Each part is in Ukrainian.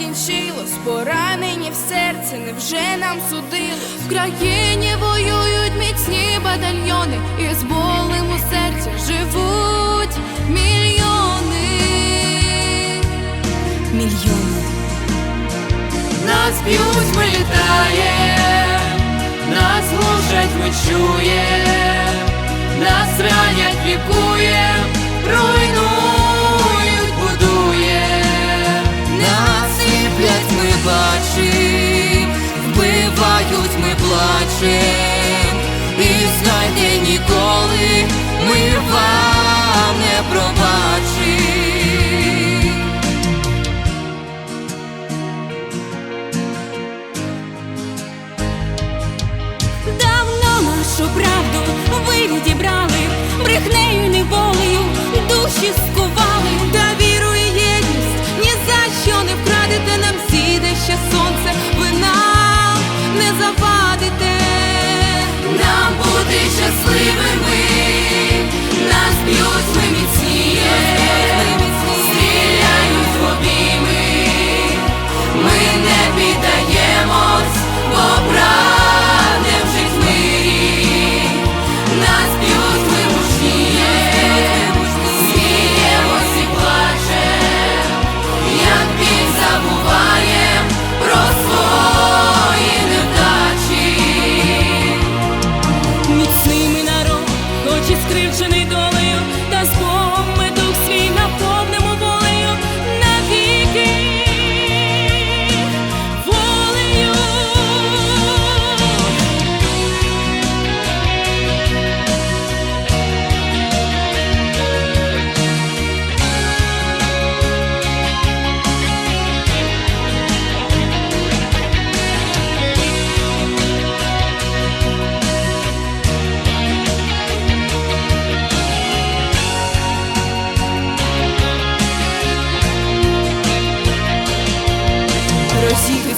закінчилось, поранені в серце, невже нам судилось? В країні воюють міцні батальйони, і з болем у серці живуть мільйони. Мільйони. Нас б'ють, ми літаєм, нас глушать, ми чуєм, нас ранять, лікуєм, руйнують,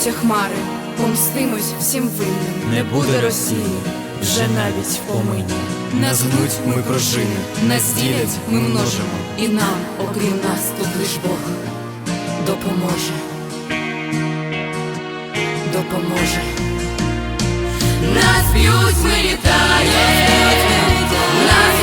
Розійдуться хмари, помстимось всім винним. Не буде Росії, вже навіть в помині. Нас гнуть, ми прожили, нас ділять, ми множимо. І нам, окрім нас, тут лиш Бог допоможе. Допоможе. Нас б'ють, ми літаємо, нас